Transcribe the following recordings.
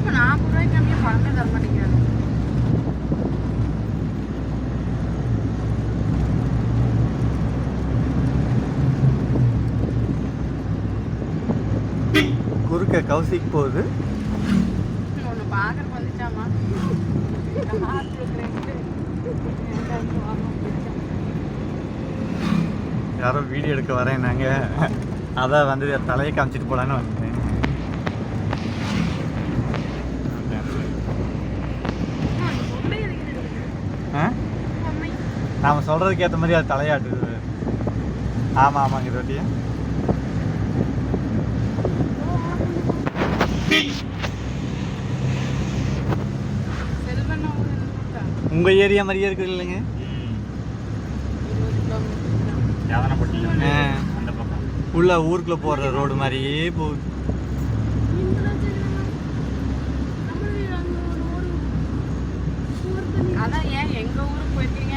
இப்போ நாற்பது ரூபாய்க்கு கம்மியாக பழமே தர மாட்டேங்கிறாங்க குறுக்க கௌசிக் போகுது. ஒன்று பார்க்கறக்கு வந்துச்சாமா. யாரோ வீடியோ எடுக்க வரேன்னாங்க. அதான் வந்து தலையை காமிச்சிட்டு போலான்னு வந்தேன் ஆ, பொம்மை இருக்குது. ஆ? பொம்மை. நாம சொல்றதுக்கு ஏற்ற மாதிரி அது தலையாட்டுது. ஆமா ஆமாங்க ரொட்டியா செல்வண்ணா ஊர் என்ன கூப்பிட்டா? உங்க ஏரியா மாதிரியே இருக்குது இல்லைங்க? உள்ள ஊருக்குள்ள போற ரோடு மாதிரியே போகுது. அதான் ஏன் எங்க ஊருக்கு போயிருக்கீங்க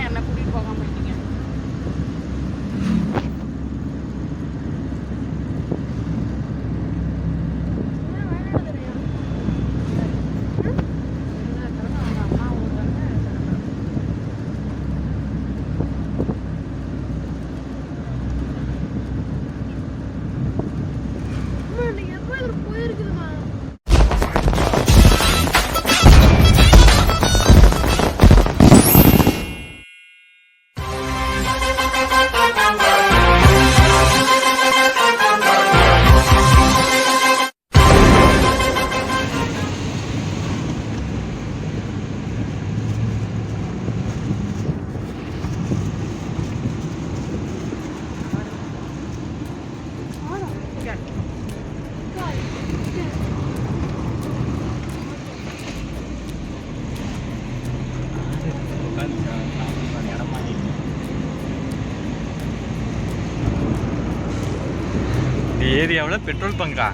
ஏரியாவில் பெட்ரோல் பங்கா?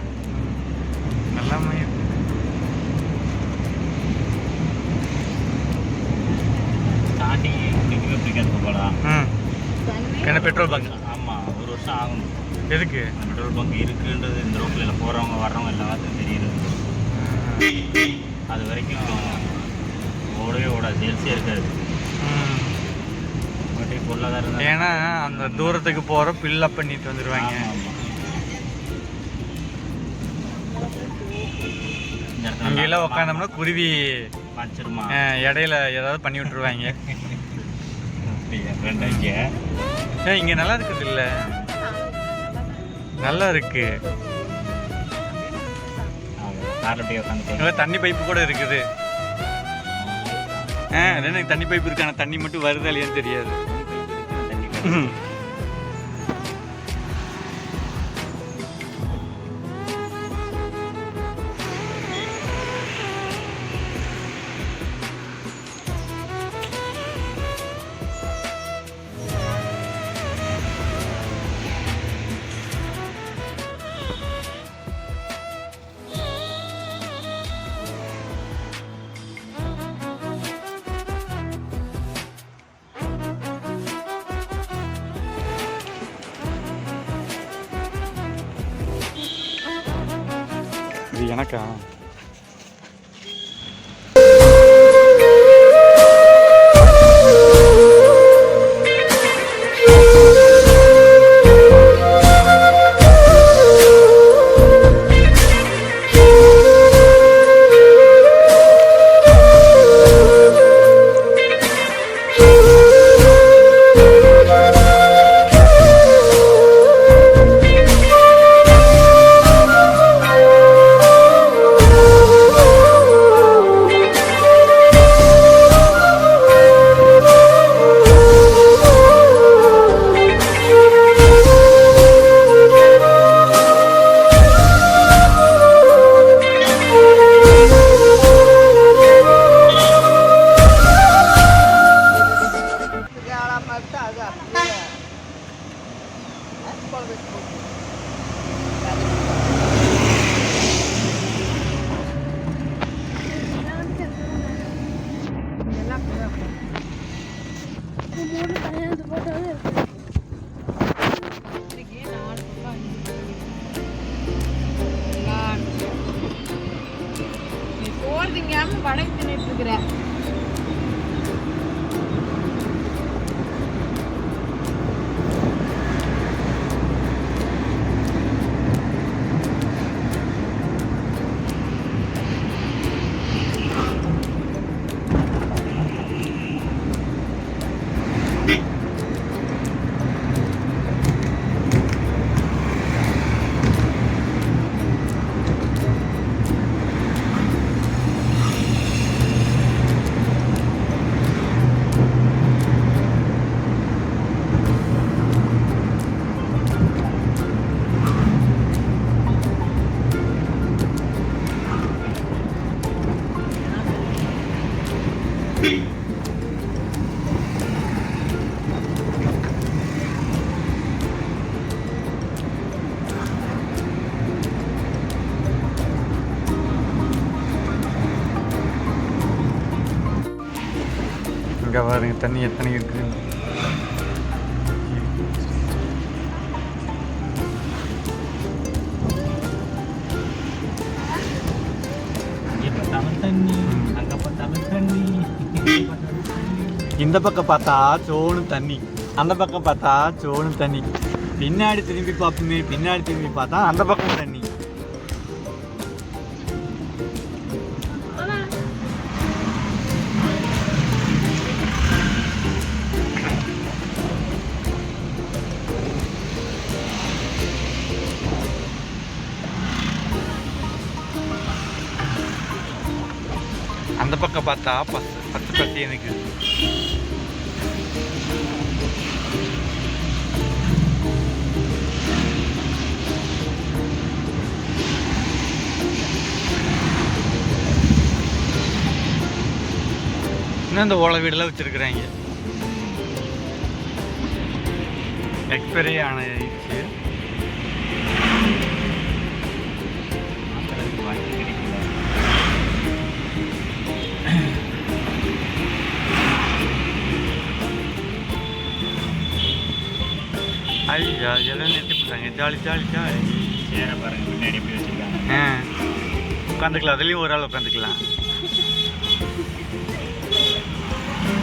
நல்லா ஸ்டார்டிங் பிடிக்கவே பிடிக்காது போகலாம் ம். என்ன பெட்ரோல் பங்க்? ஆமாம் ஒரு வருஷம் ஆகும். எதுக்கு? பெட்ரோல் பங்க் இருக்குன்றது இந்த ரோட்டில் போகிறவங்க வர்றவங்க எல்லாத்துக்கும் தெரியுது. அது வரைக்கும் ஓடவே ஓடாது சேல்ஸே இருக்காது. பொருளாதாரம் ஏன்னா அந்த தூரத்துக்கு போகிற ஃபில்லப் பண்ணிட்டு வந்துடுவாங்க இங்கெல்லாம் உக்காந்தோம்னா குருவி வச்சிருமா இடையில ஏதாவது பண்ணி விட்டுருவாங்க. ஏன் இங்கே. நல்லா இருக்குது இல்லை? நல்லா இருக்கு. தண்ணி பைப்பு கூட இருக்குது. ஆ தண்ணி பைப் இருக்கு ஆனால் தண்ணி மட்டும் வருதா இல்லையான்னு தெரியாது. இது எனக்கா? திங்காம வடக்கு தின்னுட்டு இருக்கிற. இங்கே பாருங்க தண்ணி எத்தனை இருக்கு. இங்க பார்த்தாலும் தண்ணி அங்க பார்த்தாலும் தண்ணி. இங்க பார்த்தாலும் தண்ணி இந்த பக்கம் பார்த்தா சோனு தண்ணி அந்த பக்கம் பார்த்தா சோனு தண்ணி. பின்னாடி திரும்பி பார்ப்போமே பின்னாடி திரும்பி பார்த்தா அந்த பக்கம் தண்ணி. அந்த பக்கம் பார்த்தா பத்து பத்து பத்தி எனக்கு இன்னும் இந்த ஓலை வீடெல்லாம் வச்சிருக்கிறாங்க. எக்ஸ்பைரி ஆனச்சு எல்லாம் நிறுத்தி போட்டாங்க ஜாலி ஜாலி ஜாலி. சேர பாருங்க பின்னாடி எப்படி வச்சிருக்காங்க ஆ. உட்காந்துக்கலாம் அதுலேயும் ஒரு ஆள் உட்காந்துக்கலாம்.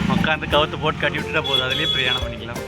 உட்காந்து கவுத்து போட்டு கட்டி விட்டுட்டா போதும் அதுலேயே பிரயாணம் பண்ணிக்கலாம்.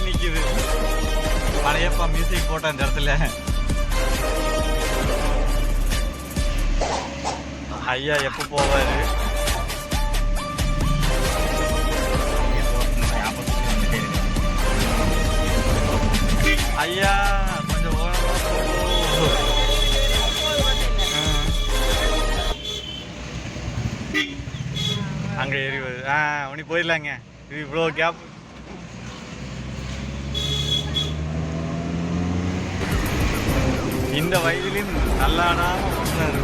மாதிரி நிற்கிது பழையப்பா மியூசிக் போட்டேன் இந்த இடத்துல. ஐயா எப்போ போவாரு? ஐயா கொஞ்சம் அங்கே வருது ஆ உனி போயிடலாங்க. இது இவ்வளோ கேப் இந்த வயதிலும் நல்லாடாம பண்றாரு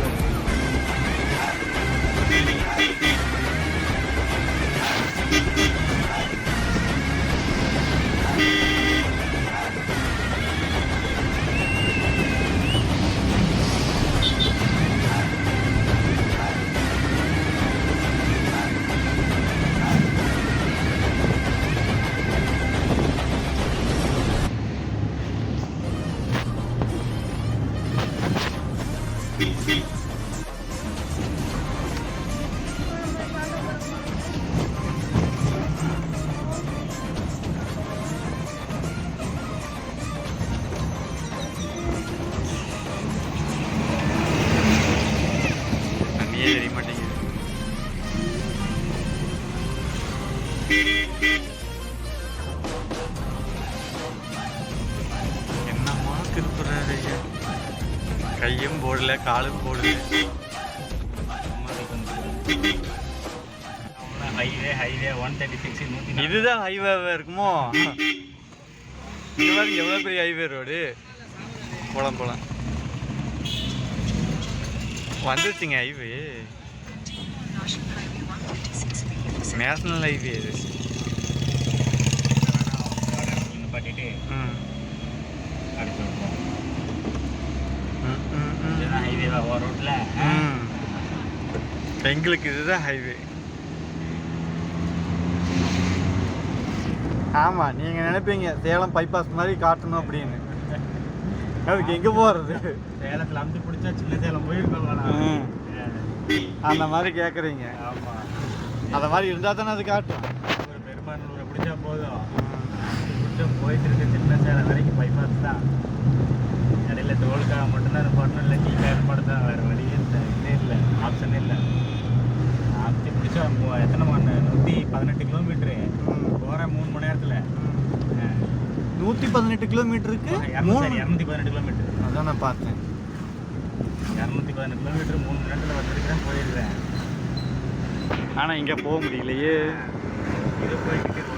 தண்ணியே தெரிய மாட்டேங்குது. என்னம்மா திருப்புறாரு கையும் போடல காலும் போடல. Highway highway one thirty six நூற்றி இதுதான் ஹைவேவா இருக்குமோ? இது மாதிரி எவ்வளோ பெரிய ஹைவே ரோடு போலாம் போகலாம் வந்துச்சுங்க ஹைவே நேஷனல் ஹைவே இது பண்ணிட்டு ம் அடுத்து விட்டுருவோம் ம், ம், ம். ஓ ரோட்டில் ம். எங்களுக்கு இதுதான் ஹைவே ஆமாம் நீங்கள் நினைப்பீங்க சேலம் பைபாஸ் மாதிரி காட்டணும் அப்படின்னு அதுக்கு எங்கே போகிறது சேலத்தில் அமுத்தி பிடிச்சா சின்ன சேலம் போயிருக்கோம். அந்த மாதிரி கேட்குறீங்க ஆமாம் அந்த மாதிரி இருந்தால் தானே அது காட்டும். ஒரு பெருமானூரை பிடிச்சா போதும். பிடிச்சா போயிட்டு இருக்க சின்ன சேலம் வரைக்கும் பைபாஸ் தான். இடையில தோலுக்காக மட்டும்தான் பண்ணணும் இல்லை டீ ஏற்பாடு தான். வேறு வழியே இல்லை இதே இல்லை ஆப்ஷனே இல்லை. அமுத்தி பிடிச்சா எத்தனை மணி நூற்றி பதினெட்டு கிலோமீட்ரு போகிறேன் மூணு மணி நேரத்தில். நூற்றி பதினெட்டு கிலோமீட்டருக்கு இரநூத்தி மூணு இரநூத்தி பதினெட்டு கிலோமீட்டர். அதான் நான் பார்த்தேன். இரநூத்தி பதினெட்டு கிலோமீட்டர் மூணு மணி நேரத்தில் வந்துருக்கிறேன் போயிருக்கிறேன். ஆனால் இங்கே போக முடியலையே. இது போயிட்டு